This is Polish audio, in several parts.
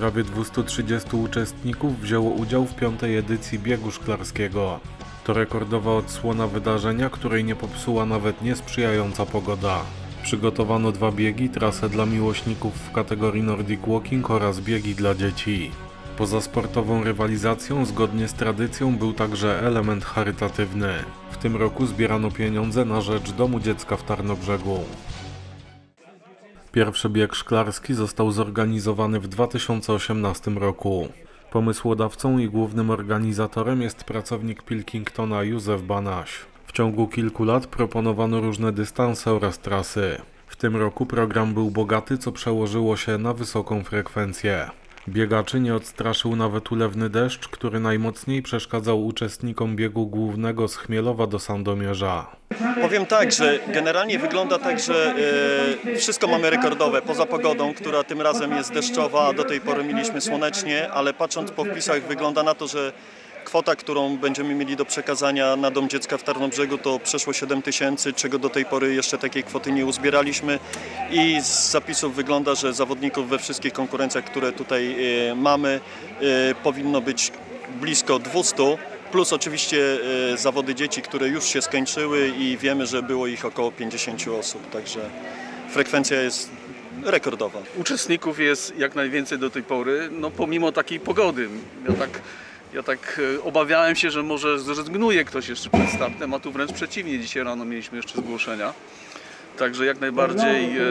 Prawie 230 uczestników wzięło udział w piątej edycji biegu szklarskiego. To rekordowa odsłona wydarzenia, której nie popsuła nawet niesprzyjająca pogoda. Przygotowano dwa biegi, trasę dla miłośników w kategorii Nordic Walking oraz biegi dla dzieci. Poza sportową rywalizacją, zgodnie z tradycją, był także element charytatywny. W tym roku zbierano pieniądze na rzecz Domu Dziecka w Tarnobrzegu. Pierwszy bieg szklarski został zorganizowany w 2018 roku. Pomysłodawcą i głównym organizatorem jest pracownik Pilkingtona Józef Banaś. W ciągu kilku lat proponowano różne dystanse oraz trasy. W tym roku program był bogaty, co przełożyło się na wysoką frekwencję. Biegaczy nie odstraszył nawet ulewny deszcz, który najmocniej przeszkadzał uczestnikom biegu głównego z Chmielowa do Sandomierza. Powiem tak, że generalnie wygląda tak, że e, wszystko mamy rekordowe, poza pogodą, która tym razem jest deszczowa, a do tej pory mieliśmy słonecznie, ale patrząc po wpisach wygląda na to, że kwota, którą będziemy mieli do przekazania na Dom Dziecka w Tarnobrzegu to przeszło 7 tysięcy, czego do tej pory jeszcze takiej kwoty nie uzbieraliśmy i z zapisów wygląda, że zawodników we wszystkich konkurencjach, które tutaj e, mamy e, powinno być blisko 200. Plus oczywiście e, zawody dzieci, które już się skończyły i wiemy, że było ich około 50 osób, także frekwencja jest rekordowa. uczestników jest jak najwięcej do tej pory, no pomimo takiej pogody. Ja tak, ja tak e, obawiałem się, że może zrezygnuje ktoś jeszcze przed startem, a tu wręcz przeciwnie, dzisiaj rano mieliśmy jeszcze zgłoszenia. Także jak najbardziej e,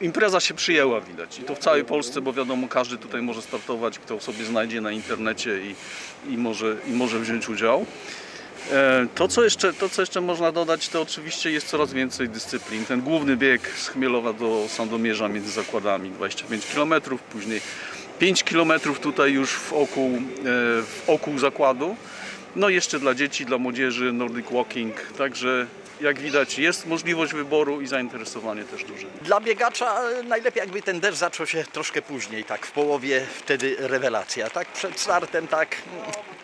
impreza się przyjęła widać i to w całej Polsce, bo wiadomo każdy tutaj może startować, kto sobie znajdzie na internecie i, i, może, i może wziąć udział. E, To co, jeszcze, to, co jeszcze można dodać, to oczywiście jest coraz więcej dyscyplin. Ten główny bieg z Chmielowa do Sandomierza między zakładami 25 km, później 5 km tutaj już w oku, e, w oku zakładu. No jeszcze dla dzieci, dla młodzieży Nordic Walking, także jak widać jest możliwość wyboru i zainteresowanie też duże. Dla biegacza e, najlepiej jakby ten deszcz zaczął się troszkę później, tak w połowie wtedy rewelacja, tak przed startem tak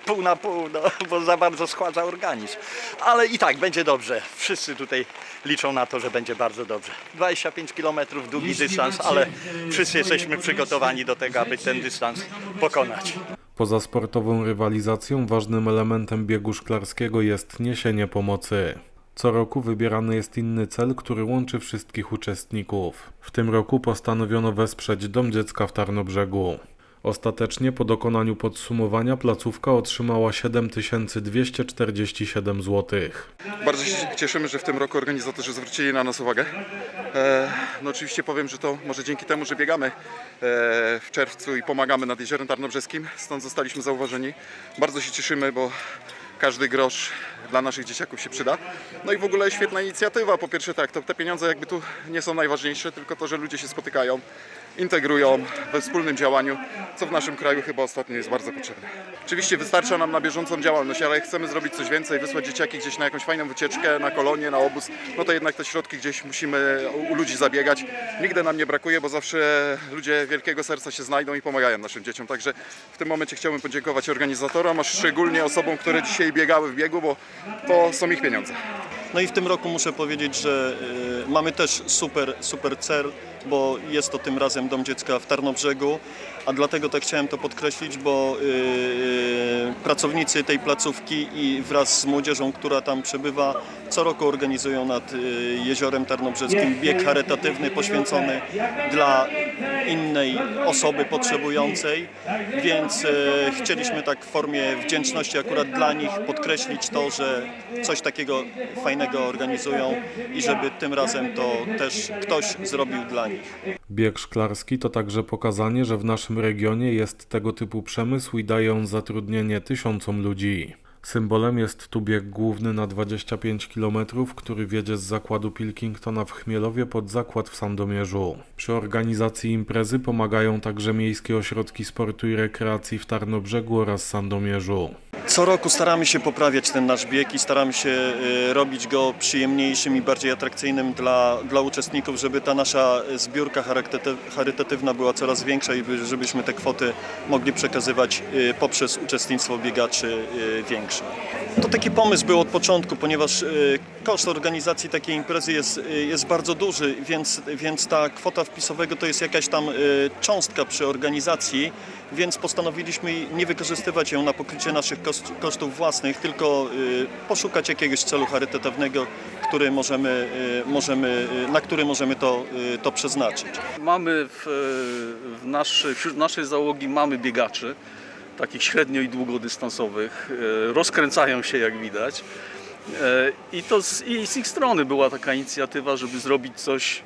pół na pół, no, bo za bardzo schładza organizm. Ale i tak będzie dobrze. Wszyscy tutaj liczą na to, że będzie bardzo dobrze. 25 km długi dystans, ale wszyscy jesteśmy przygotowani do tego, aby ten dystans pokonać. Poza sportową rywalizacją ważnym elementem biegu szklarskiego jest niesienie pomocy. Co roku wybierany jest inny cel, który łączy wszystkich uczestników. W tym roku postanowiono wesprzeć Dom Dziecka w Tarnobrzegu. Ostatecznie po dokonaniu podsumowania placówka otrzymała 7247 zł. Bardzo się cieszymy, że w tym roku organizatorzy zwrócili na nas uwagę. E, no oczywiście powiem, że to może dzięki temu, że biegamy e, w czerwcu i pomagamy nad Jeziorem Tarnobrzeskim, stąd zostaliśmy zauważeni. Bardzo się cieszymy, bo każdy grosz dla naszych dzieciaków się przyda. No i w ogóle świetna inicjatywa. Po pierwsze tak, to te pieniądze jakby tu nie są najważniejsze, tylko to, że ludzie się spotykają, integrują we wspólnym działaniu, co w naszym kraju chyba ostatnio jest bardzo potrzebne. Oczywiście wystarcza nam na bieżącą działalność, ale jak chcemy zrobić coś więcej, wysłać dzieciaki gdzieś na jakąś fajną wycieczkę, na kolonię, na obóz, no to jednak te środki gdzieś musimy u ludzi zabiegać. Nigdy nam nie brakuje, bo zawsze ludzie wielkiego serca się znajdą i pomagają naszym dzieciom. Także w tym momencie chciałbym podziękować organizatorom, a szczególnie osobom, które dzisiaj biegały w biegu, bo to są ich pieniądze. No i w tym roku muszę powiedzieć, że e, mamy też super, super cel, bo jest to tym razem Dom Dziecka w Tarnobrzegu, a dlatego tak chciałem to podkreślić, bo e, pracownicy tej placówki i wraz z młodzieżą, która tam przebywa, co roku organizują nad e, Jeziorem Tarnobrzeskim bieg charytatywny poświęcony dla innej osoby potrzebującej, więc chcieliśmy tak w formie wdzięczności akurat dla nich podkreślić to, że coś takiego fajnego organizują i żeby tym razem to też ktoś zrobił dla nich. Bieg szklarski to także pokazanie, że w naszym regionie jest tego typu przemysł i daje on zatrudnienie tysiącom ludzi. Symbolem jest tu bieg główny na 25 km, który wiedzie z zakładu Pilkingtona w Chmielowie pod zakład w Sandomierzu. Przy organizacji imprezy pomagają także miejskie ośrodki sportu i rekreacji w Tarnobrzegu oraz Sandomierzu. Co roku staramy się poprawiać ten nasz bieg i staramy się e, robić go przyjemniejszym i bardziej atrakcyjnym dla, dla uczestników, żeby ta nasza zbiórka charytaty- charytatywna była coraz większa i by- żebyśmy te kwoty mogli przekazywać e, poprzez uczestnictwo biegaczy większe. To taki pomysł był od początku, ponieważ koszt organizacji takiej imprezy jest, jest bardzo duży, więc, więc ta kwota wpisowego to jest jakaś tam cząstka przy organizacji, więc postanowiliśmy nie wykorzystywać ją na pokrycie naszych koszt, kosztów własnych, tylko e, poszukać jakiegoś celu charytatywnego, który możemy, e, możemy, e, na który możemy to, to przeznaczyć. Mamy w, w naszej, wśród naszej załogi mamy biegaczy, takich średnio i długodystansowych. Rozkręcają się jak widać. I to z, i z ich strony była taka inicjatywa, żeby zrobić coś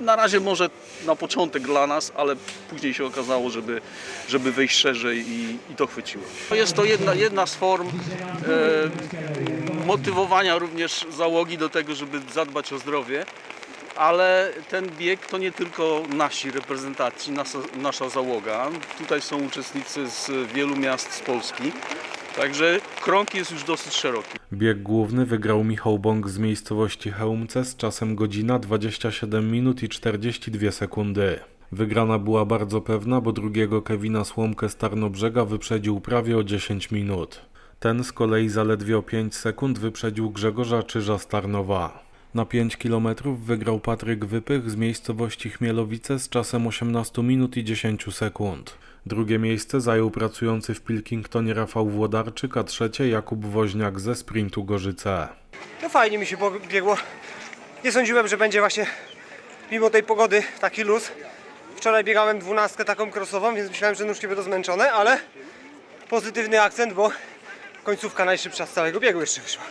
na razie może na początek dla nas, ale później się okazało, żeby, żeby wyjść szerzej i, i to chwyciło. Jest to jedna, jedna z form e, motywowania również załogi do tego, żeby zadbać o zdrowie. Ale ten bieg to nie tylko nasi reprezentaci, nasza, nasza załoga. Tutaj są uczestnicy z wielu miast z Polski. Także krąg jest już dosyć szeroki. Bieg główny wygrał Michał Bąk z miejscowości Chełmce z czasem godzina 27 minut i 42 sekundy. Wygrana była bardzo pewna, bo drugiego Kevina Słomkę z Tarnobrzega wyprzedził prawie o 10 minut. Ten z kolei zaledwie o 5 sekund wyprzedził Grzegorza Czyża z Tarnowa. Na 5 km wygrał Patryk Wypych z miejscowości Chmielowice z czasem 18 minut i 10 sekund. Drugie miejsce zajął pracujący w Pilkingtonie Rafał Włodarczyk, a trzecie Jakub Woźniak ze sprintu Gorzyce. No fajnie mi się biegło. Nie sądziłem, że będzie właśnie mimo tej pogody taki luz. Wczoraj biegałem dwunastkę taką krosową, więc myślałem, że nóżki będą zmęczone, ale pozytywny akcent, bo końcówka najszybsza z całego biegu jeszcze wyszła.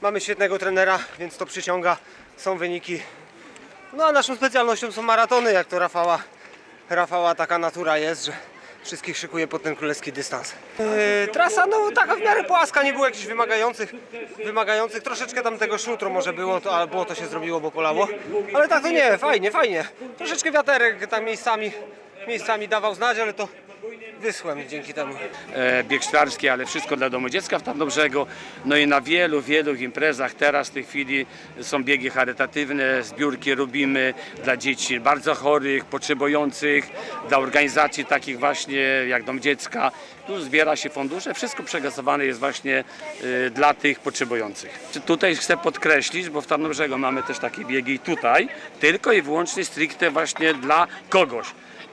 Mamy świetnego trenera, więc to przyciąga, są wyniki. No a naszą specjalnością są maratony, jak to Rafała, Rafała taka natura jest, że wszystkich szykuje pod ten królewski dystans. Yy, trasa no taka w miarę płaska, nie było jakichś wymagających, wymagających. Troszeczkę tam tego szutru może było, to, albo to się zrobiło, bo polało. Ale tak to nie, fajnie, fajnie. Troszeczkę wiaterek tam miejscami, miejscami dawał znać, ale to wyschłem dzięki temu. e, bieg szklarski, ale wszystko dla domu dziecka w Tarnobrzegu. No i na wielu, wielu imprezach teraz w tej chwili są biegi charytatywne, zbiórki robimy dla dzieci bardzo chorych, potrzebujących, dla organizacji takich właśnie jak Dom Dziecka. Tu zbiera się fundusze, wszystko przekazywane jest właśnie e, dla tych potrzebujących. Tutaj chcę podkreślić, bo w Tarnobrzegu mamy też takie biegi tutaj, tylko i wyłącznie stricte właśnie dla kogoś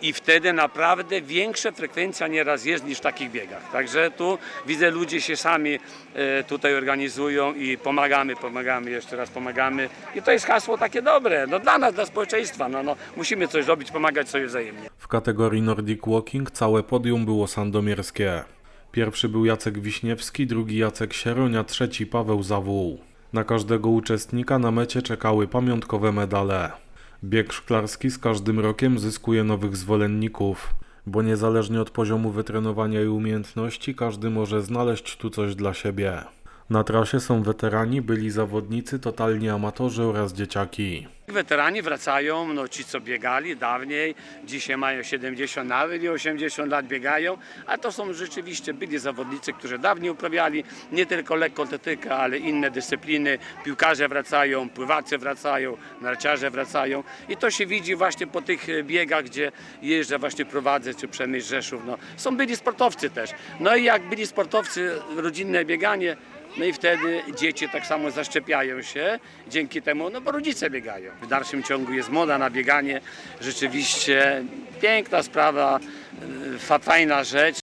i wtedy naprawdę większa frekwencja nieraz jest niż w takich biegach. Także tu widzę, ludzie się sami e, tutaj organizują i pomagamy, pomagamy, jeszcze raz pomagamy. I to jest hasło takie dobre, no dla nas, dla społeczeństwa. No, no, musimy coś robić, pomagać sobie wzajemnie. W kategorii Nordic Walking całe podium było sandomierskie. Pierwszy był Jacek Wiśniewski, drugi Jacek Sieroń, a trzeci Paweł Zawół. Na każdego uczestnika na mecie czekały pamiątkowe medale. Bieg szklarski z każdym rokiem zyskuje nowych zwolenników, bo niezależnie od poziomu wytrenowania i umiejętności, każdy może znaleźć tu coś dla siebie. Na trasie są weterani, byli zawodnicy, totalni amatorzy oraz dzieciaki. Weterani wracają, no ci co biegali dawniej, dzisiaj mają 70 nawet i 80 lat biegają, a to są rzeczywiście byli zawodnicy, którzy dawniej uprawiali nie tylko lekkoatletykę, ale inne dyscypliny. Piłkarze wracają, pływacy wracają, narciarze wracają i to się widzi właśnie po tych e, biegach, gdzie jeżdżę, właśnie prowadzę, czy Przemysł Rzeszów. No, są byli sportowcy też. No i jak byli sportowcy, rodzinne bieganie, no i wtedy dzieci tak samo zaszczepiają się dzięki temu, no bo rodzice biegają. W dalszym ciągu jest moda na bieganie. Rzeczywiście piękna sprawa, e, fa- fajna rzecz.